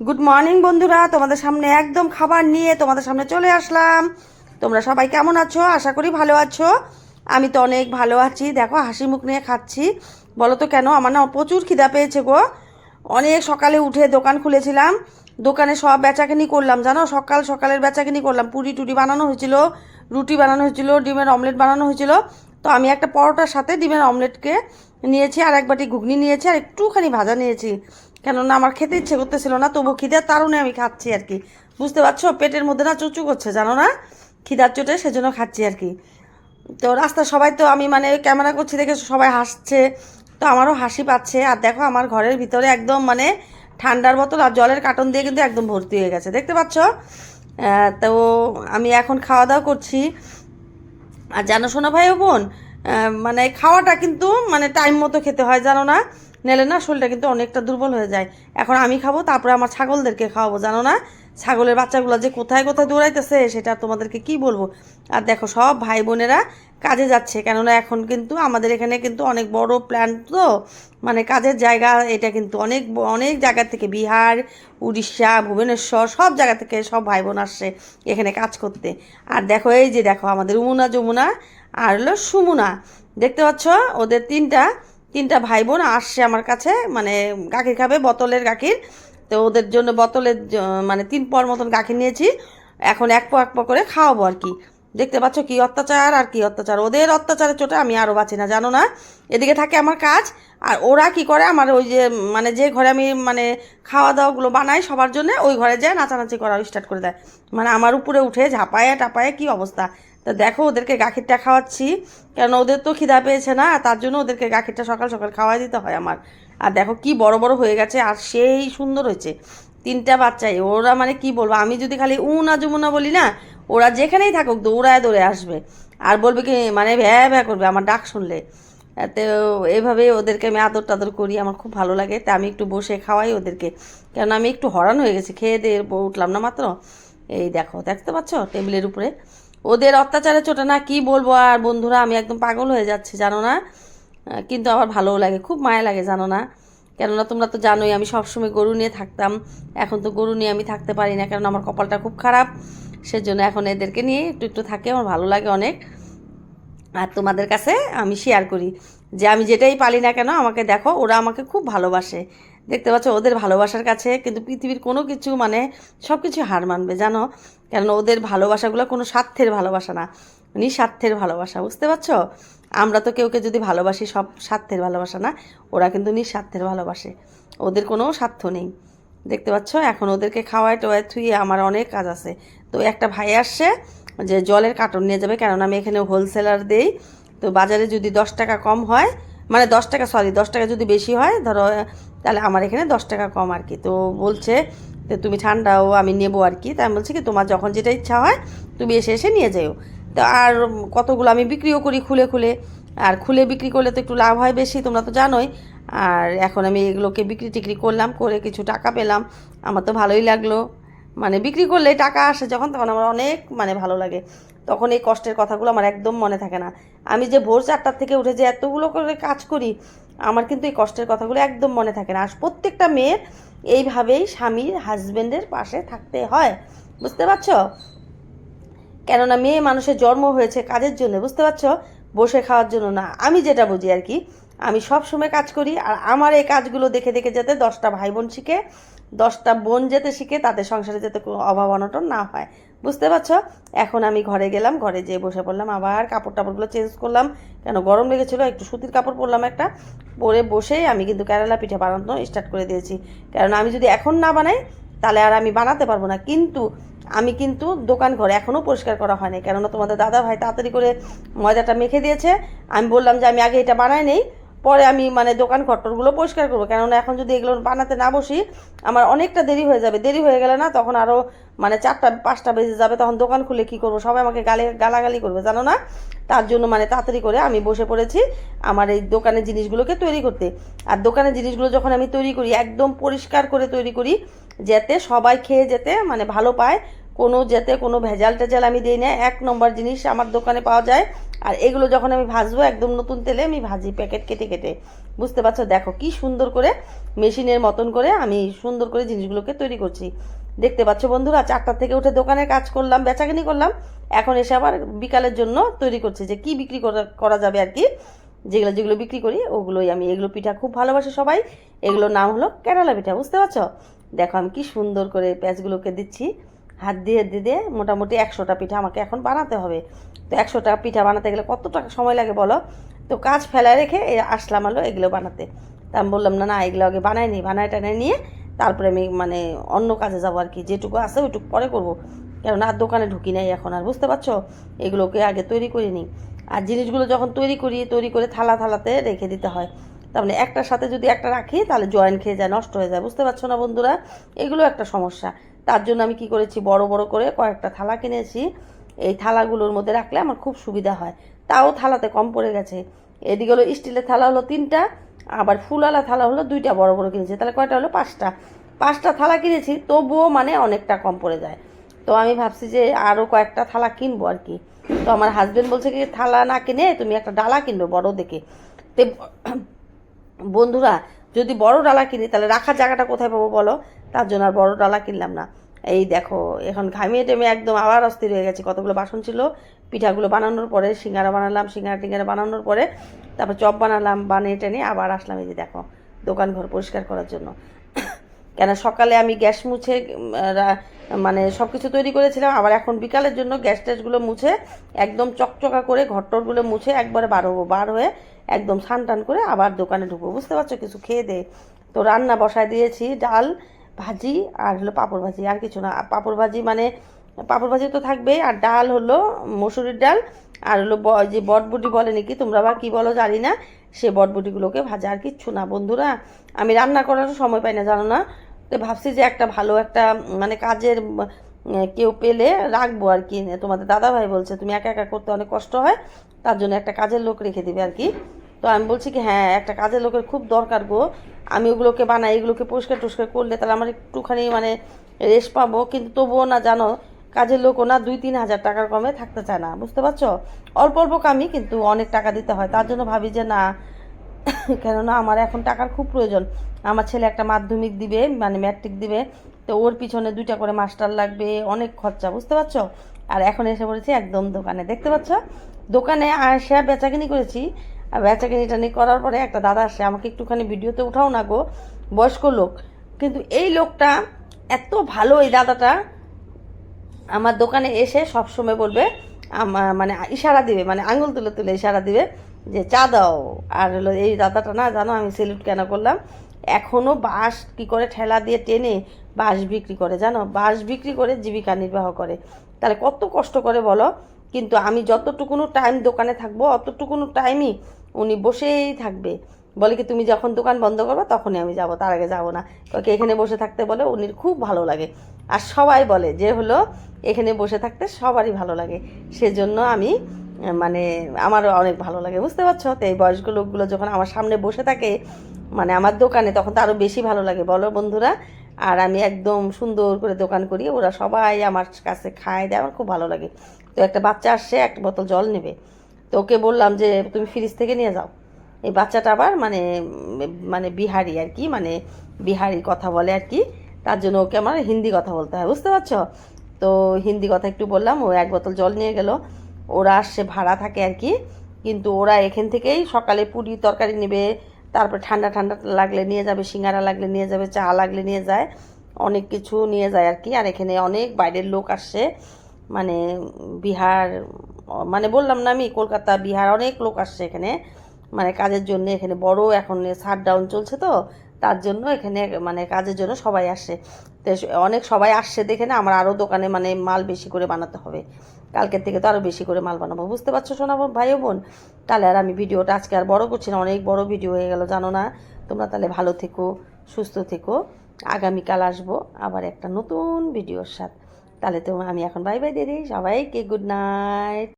Good morning বন্ধুরা। তোমাদের সামনে একদম খাবার নিয়ে তোমাদের সামনে চলে আসলাম। তোমরা সবাই কেমন আছো? আশা করি ভালো আছো। আমি তো অনেক ভালো আছি। দেখো, হাসি মুখ নিয়ে খাচ্ছি। বলো তো কেন, আমার না প্রচুর খিদা পেয়েছে গো। অনেক সকালে উঠে দোকান খুলেছিলাম। দোকানে সব বেচাকেনি করলাম, জানো? সকাল সকালের বেচাকেনি করলাম। পুরি টুরি বানানো হয়েছিল, রুটি বানানো হয়েছিল, ডিমের অমলেট বানানো হয়েছিল। তো আমি একটা পরোটার সাথে ডিমের অমলেটকে নিয়েছি আর এক বাটি ঘুগনি নিয়েছি, আর একটুখানি ভাজা নিয়েছি। কেননা আমার খেতে ইচ্ছে করতেছিল না, তবু খিদের তারণে আমি খাচ্ছি আর কি। বুঝতে পারছ? পেটের মধ্যে না চুচু করছে, জানো না? খিদার চোটে সেজন্য খাচ্ছি আর কি। তো রাস্তা সবাই তো আমি মানে ক্যামেরা করছি দেখে সবাই হাসছে, তো আমারও হাসি পাচ্ছে। আর দেখো আমার ঘরের ভিতরে একদম মানে ঠান্ডার বোতল আর জলের কার্টন দিয়ে কিন্তু একদম ভর্তি হয়ে গেছে। দেখতে পাচ্ছ? তো আমি এখন খাওয়া দাওয়া করছি। আর জানো শোনো ভাই বোন মানে খাওয়াটা কিন্তু মানে টাইম মতো খেতে হয়, জানো না? নেলে না শরীরটা কিন্তু অনেকটা দুর্বল হয়ে যায়। এখন আমি খাব, তারপরে আমার ছাগলদেরকে খাওয়াবো, জানো না? ছাগলের বাচ্চাগুলো যে কোথায় কোথায় দৌড়াইতেছে, সেটা তোমাদেরকে কি বলব? আর দেখো, সব ভাই বোনেরা কাজে যাচ্ছে, কেননা এখন কিন্তু আমাদের এখানে কিন্তু অনেক বড় প্ল্যান তো। মানে কাজের জায়গা এটা কিন্তু অনেক অনেক জায়গা থেকে বিহার, উড়িষ্যা, ভুবনেশ্বর, সব জায়গা থেকে সব ভাই বোন আসছে এখানে কাজ করতে। আর দেখো, এই যে দেখো, আমাদের উমুনা যমুনা আর হলো সুমুনা। দেখতে পাচ্ছ? ওদের তিনটা তিনটা ভাই বোন আসছে আমার কাছে মানে গাখির খাবে, বোতলের গাখির। তো ওদের জন্য বোতলের মানে তিন পর মতন গাখির নিয়েছি। এখন এক পো এক পো করে খাওয়াবো আর কি। দেখতে পাচ্ছ কি অত্যাচার আর কি অত্যাচার। ওদের অত্যাচারের চোটে আমি আরও বাঁচি না, জানো না? এদিকে থাকে আমার কাজ, আর ওরা কি করে? আমার ওই যে মানে যে ঘরে আমি মানে খাওয়া দাওয়াগুলো বানাই সবার জন্য, ওই ঘরে যায় নাচানাচি করা স্টার্ট করে দেয়। মানে আমার উপরে উঠে ঝাঁপায়ে টাপায়ে কি অবস্থা? তো দেখো, ওদেরকে গাখিরটা খাওয়াচ্ছি। কেন ওদের তো খিদা পেয়েছে না তার জন্য ওদেরকে গাখিরটা সকাল সকাল খাওয়াই দিতে হয় আমার। আর দেখো, কি বড় বড় হয়ে গেছে, আর সেই সুন্দর হয়েছে। তিনটা বাচ্চাই ওরা মানে কি বলব, আমি যদি খালি উনা যমুনা বলি না, ওরা যেখানেই থাকুক দৌড়ায় দৌড়ে আসবে। আর বলবে কি মানে ভ্যা ভ্যা করবে আমার ডাক শুনলে। তো এইভাবে ওদেরকে আমি আদর টাদর করি, আমার খুব ভালো লাগে। তা আমি একটু বসে খাওয়াই ওদেরকে। কেন আমি একটু হরান হয়ে গেছি, খেয়ে দিয়ে উঠলাম না মাত্র। এই দেখো, দেখতে পাচ্ছ টেবিলের উপরে? ওদের অত্যাচারে চোটে না, কি বলব আর বন্ধুরা, আমি একদম পাগল হয়ে যাচ্ছি, জানো না? কিন্তু আমার ভালোও লাগে, খুব মায়া লাগে, জানো না? কেননা তোমরা তো জানোই, আমি সবসময় গরু নিয়ে থাকতাম। এখন তো গরু নিয়ে আমি থাকতে পারি না কারণ আমার কপালটা খুব খারাপ। সেজন্য এখন এদেরকে নিয়ে একটু একটু থাকে, আমার ভালো লাগে অনেক। আর তোমাদের কাছে আমি শেয়ার করি যে আমি যেটাই পালি না কেন, আমাকে দেখো, ওরা আমাকে খুব ভালোবাসে। দেখতে পাচ্ছ, ওদের ভালোবাসার কাছে কিন্তু পৃথিবীর কোনো কিছু মানে সব কিছু হার মানবে, জানো? কেন ওদের ভালোবাসাগুলো কোনো স্বার্থের ভালোবাসা না, নিঃস্বার্থের ভালোবাসা, বুঝতে পারছ? আমরা তো কেউকে যদি ভালোবাসি, সব স্বার্থের ভালোবাসা না, ওরা কিন্তু নিঃস্বার্থের ভালোবাসে, ওদের কোনো স্বার্থ নেই, দেখতে পাচ্ছ? এখন ওদেরকে খাওয়ায় টোয়ায় থুয়ে আমার অনেক কাজ আছে, তো একটা ভাই আসছে যে জলের কার্টন নিয়ে যাবে, কেননা আমি এখানে হোলসেলার দেই, তো বাজারে যদি দশ টাকা কম হয় মানে দশ টাকা সরি দশ টাকা যদি বেশি হয়, ধরো তাহলে আমার এখানে দশ টাকা কম আর কি। তো বলছে যে, তুমি ঠান্ডাও আমি নেব আর কি। তাই বলছি কি, তোমার যখন যেটা ইচ্ছা হয়, তুমি এসে এসে নিয়ে যাও। তো আর কতগুলো আমি বিক্রিও করি খুলে খুলে। আর খুলে বিক্রি করলে তো একটু লাভ হয় বেশি, তোমরা তো জানোই। আর এখন আমি এগুলোকে বিক্রি টিক্রি করলাম, করে কিছু টাকা পেলাম। আমার তো ভালোই লাগল। মানে বিক্রি করলে টাকা আসে যখন, তখন আমার অনেক মানে ভালো লাগে। তখন এই কষ্টের কথাগুলো আমার একদম মনে থাকে না। আমি যে ভোর চারটার থেকে উঠে যে এতগুলো করে কাজ করি আমার কিন্তু এই কষ্টের কথাগুলো একদম মনে থাকে না। আর প্রত্যেকটা মেয়ের এইভাবেই স্বামীর হাজবেন্ডের পাশে থাকতে হয়। বুঝতে পারছ? কেননা মেয়ে মানুষের জন্ম হয়েছে কাজের জন্য, বুঝতে পারছ? বসে খাওয়ার জন্য না। আমি যেটা বুঝি আর কি, আমি সব সময় কাজ করি আর আমার এই কাজগুলো দেখে দেখে যাতে দশটা ভাই বোন শিখে দশটা বোন যেতে শিখে তাদের সংসারে যাতে কোনো অভাব অনটন না হয়। বুঝতে পারছ? এখন আমি ঘরে গেলাম, ঘরে যেয়ে বসে পড়লাম, আবার কাপড় টাপড়গুলো চেঞ্জ করলাম। কেন? গরম লেগেছিলো, একটু সুতির কাপড় পরলাম একটা। পরে বসেই আমি কিন্তু কেরালা পিঠে বানানো স্টার্ট করে দিয়েছি। কারণ আমি যদি এখন না বানাই, তাহলে আর আমি বানাতে পারব না। কিন্তু আমি কিন্তু দোকান ঘর এখনও পরিষ্কার করা হয়নি। কেননা তোমাদের দাদা ভাই তাড়াতাড়ি করে ময়দাটা মেখে দিয়েছে। আমি বললাম যে আমি আগে এটা বানাই নেই। পরে আমি মানে দোকান ঘরটরগুলো পরিষ্কার করব। কেননা এখন যদি এগুলো বানাতে না বসি, আমার অনেকটা দেরি হয়ে যাবে। দেরি হয়ে গেলে না তখন আরও মানে চারটা, পাঁচটা বেজে যাবে, তখন দোকান খুলে কি করব? সবাই আমাকে গালে, গালাগালি করবে, জানো না? তার জন্য মানে তাড়াতাড়ি করে আমি বসে পড়েছি আমার এই দোকানের জিনিসগুলোকে তৈরি করতে। আর দোকানের জিনিসগুলো যখন আমি তৈরি করি, একদম পরিষ্কার করে তৈরি করি, যাতে সবাই খেয়ে যেতে মানে ভালো পায়, কোনো যাতে কোনো ভেজাল টেজাল আমি দিই না। এক নম্বর জিনিস আমার দোকানে পাওয়া যায় আর এগুলো যখন আমি ভাজবো একদম নতুন তেলে আমি ভাজি প্যাকেট কেটে কেটে। বুঝতে পারছ? দেখো কি সুন্দর করে মেশিনের মতন করে আমি সুন্দর করে জিনিসগুলোকে তৈরি করছি। দেখতে পাচ্ছ বন্ধুরা চারটার থেকে উঠে দোকানে কাজ করলাম, বেচাকেনি করলাম। এখন এসে আবার বিকালের জন্য তৈরি করছি যে কি বিক্রি করা- যাবে আর কি। যেগুলো যেগুলো বিক্রি করি, ওগুলোই আমি। এগুলো পিঠা খুব ভালোবাসে সবাই। এগুলোর নাম হলো কেরালা পিঠা, বুঝতে পারছ? দেখো আমি কি সুন্দর করে পেঁয়াজগুলোকে দিচ্ছি। হাত দিয়ে দিয়ে মোটামুটি একশোটা পিঠা আমাকে এখন বানাতে হবে। তো একশোটা পিঠা বানাতে গেলে কত টাকা সময় লাগে বলো? তো কাজ ফেলায় রেখে আসলাম আলো এগুলো বানাতে। তা আমি বললাম, না না, এগুলো আগে বানাই নি। বানায় টানায় নিয়ে তারপরে আমি মানে অন্য কাজে যাব আর কি, যেটুকু আছে ওইটুকু পরে করব। কেননা আর দোকানে ঢুকি নাই এখন, আর বুঝতে পারছ? এগুলোকে আগে তৈরি করে নিই আর জিনিসগুলো যখন তৈরি করি, তৈরি করে থালা থালাতে রেখে দিতে হয়। তার মানে একটার সাথে যদি একটা রাখি, তাহলে জয়েন্ট খেয়ে যায়, নষ্ট হয়ে যায়, বুঝতে পারছ না বন্ধুরা? এগুলো একটা সমস্যা। তার জন্য আমি কি করেছি? বড় বড় করে কয়েকটা থালা কিনেছি। এই থালাগুলোর মধ্যে রাখলে আমার খুব সুবিধা হয়। তাও থালাতে কম পড়ে গেছে। এদিকে হলো স্টিলের থালা হলো তিনটা, আবার ফুলওয়ালা থালা হলো দুইটা বড় বড় কিনেছি। তাহলে কয়টা হলো? পাঁচটা। পাঁচটা থালা কিনেছি, তবুও মানে অনেকটা কম পড়ে যায়। তো আমি ভাবছি যে আরও কয়েকটা থালা কিনবো আর কি। তো আমার হাজবেন্ড বলছে কি, থালা না কিনে তুমি একটা ডালা কিনবে বড় দেখে। তে বন্ধুরা যদি বড় ডালা কিনি, তাহলে রাখার জায়গাটা কোথায় পাবো বলো? তার জন্য আর বড় ডালা কিনলাম না। এই দেখো, এখন ঘামিয়ে টেমে একদম আবার অস্থির হয়ে গেছে। কতগুলো বাসন ছিল? পিঠাগুলো বানানোর পরে, সিঙ্গারা বানালাম, সিঙ্গারা টিঙ্গারা বানানোর পরে, তারপর চপ বানালাম, বানিয়ে টেনে আবার আসলাম এই যে দেখো দোকান ঘর পরিষ্কার করার জন্য। কেন সকালে আমি গ্যাস মুছে মানে সব কিছু তৈরি করেছিলাম, আবার এখন বিকালের জন্য গ্যাস ট্যাসগুলো মুছে একদম চকচকা করে ঘরটরগুলো মুছে একবারে বার হব, বার হয়ে একদম স্নান টান করে আবার দোকানে ঢুকবো। বুঝতে পারছ? কিছু খেয়ে দে। তো রান্না বসায় দিয়েছি, ডাল, ভাজি আর হলো পাঁপড় ভাজি, আর কিছু না। পাঁপড় ভাজি মানে পাঁপড় ভাজি তো থাকবেই, আর ডাল হলো মসুরির ডাল, আর হলো যে বটবুটি বলে নাকি, তোমরা বা কী বলো জানি না, সে বটবুটিগুলোকে ভাজা আর কিচ্ছু না। বন্ধুরা, আমি রান্না করারও সময় পাই না, জানো না? তো ভাবছি যে একটা ভালো একটা মানে কাজের কেউ পেলে রাখব আর কি। তোমাদের দাদা ভাই বলছে, তুমি একা একা করতে অনেক কষ্ট হয়, তার জন্য একটা কাজের লোক রেখে দিবে আর কি। তো আমি বলছি কি হ্যাঁ একটা কাজের লোকের খুব দরকার গো। আমি ওগুলোকে বানাই, এগুলোকে পরিষ্কার টরিষ্কার করলে তাহলে আমার একটুখানি মানে রেস্ট পাবো। কিন্তু তবুও না জানো, কাজের লোকও না দুই তিন হাজার টাকার কমে থাকতে চায় না, বুঝতে পারছ? অল্প অল্প কামই কিন্তু অনেক টাকা দিতে হয়। তার জন্য ভাবি যে না, কেননা আমার এখন টাকার খুব প্রয়োজন। আমার ছেলে একটা মাধ্যমিক দিবে মানে ম্যাট্রিক দিবে, তো ওর পিছনে দুইটা করে মাস্টার লাগবে, অনেক খরচা, বুঝতে পারছ? আর এখন এসে পড়েছি একদম দোকানে, দেখতে পাচ্ছ? দোকানে আসে, বেচাকিনি করেছি। আর বেচাকিনি টানি করার পরে একটা দাদা আসে, আমাকে একটুখানি ভিডিওতে উঠাও না গো, বয়স্ক লোক। কিন্তু এই লোকটা এত ভালো এই দাদাটা, আমার দোকানে এসে সব সময় বলবে মানে ইশারা দিবে মানে আঙুল তুলে তুলে ইশারা দিবে যে, চা দাও। আর হলো, এই দাদাটা না, জানো আমি সেলুট কেন করলাম? এখনও বাঁশ কি করে ঠেলা দিয়ে টেনে বাঁশ বিক্রি করে, জানো? বাঁশ বিক্রি করে জীবিকা নির্বাহ করে। তাহলে কত কষ্ট করে বলো? কিন্তু আমি যতটুকুনো টাইম দোকানে থাকব, অতটুকুনো টাইমই উনি বসেই থাকবে। বলে কি, তুমি যখন দোকান বন্ধ করবে, তখনই আমি যাব, তার আগে যাব না। ওকে, এখানে বসে থাকতে বলে উনির খুব ভালো লাগে। আর সবাই বলে যে হলো, এখানে বসে থাকতে সবারই ভালো লাগে। সেজন্য আমি মানে আমারও অনেক ভালো লাগে, বুঝতে পারছ? তো এই বয়স্ক লোকগুলো যখন আমার সামনে বসে থাকে মানে আমার দোকানে, তখন তো আরও বেশি ভালো লাগে। বলো বন্ধুরা, আর আমি একদম সুন্দর করে দোকান করি, ওরা সবাই আমার কাছে খায়, দেয়, আমার খুব ভালো লাগে। তো একটা বাচ্চা আসছে একটা বোতল জল নেবে। তো ওকে বললাম যে, তুমি ফ্রিজ থেকে নিয়ে যাও। এই বাচ্চাটা আবার মানে মানে বিহারি আর কি মানে বিহারি কথা বলে আর কি। তার জন্য ওকে আমার হিন্দি কথা বলতে হয়, বুঝতে পারছ? তো হিন্দি কথা একটু বললাম, ও এক বোতল জল নিয়ে গেল। ওরা আসছে ভাড়া থাকে আর কি। কিন্তু ওরা এখান থেকেই সকালে পুরি তরকারি নেবে, তারপর ঠান্ডা ঠান্ডা লাগলে নিয়ে যাবে, সিঙ্গারা লাগলে নিয়ে যাবে, চা লাগলে নিয়ে যায়, অনেক কিছু নিয়ে যায় আর কি। আর এখানে অনেক বাইরের লোক আসছে মানে বিহার মানে বললাম না আমি, কলকাতা, বিহার অনেক লোক আসছে এখানে। মানে কাজের জন্য এখানে বড় এখন শাট ডাউন চলছে তো, তার জন্য এখানে মানে কাজের জন্য সবাই আসে। অনেক সবাই আসছে দেখে না, আমার আরও দোকানে মানে মাল বেশি করে বানাতে হবে। কালকের থেকে তো আরও বেশি করে মাল বানাবো। বুঝতে পারছ শোনা ভাই বোন? তাহলে আর আমি ভিডিওটা আজকে আর বড় করছি না, অনেক বড় ভিডিও হয়ে গেল, জানো না? তোমরা তাহলে ভালো থেকো, সুস্থ থেকো। আগামীকাল আসব আবার একটা নতুন ভিডিওর সাথে। তাহলে তো আমি এখন বাই বাই দিয়ে দিই। সবাইকে গুড নাইট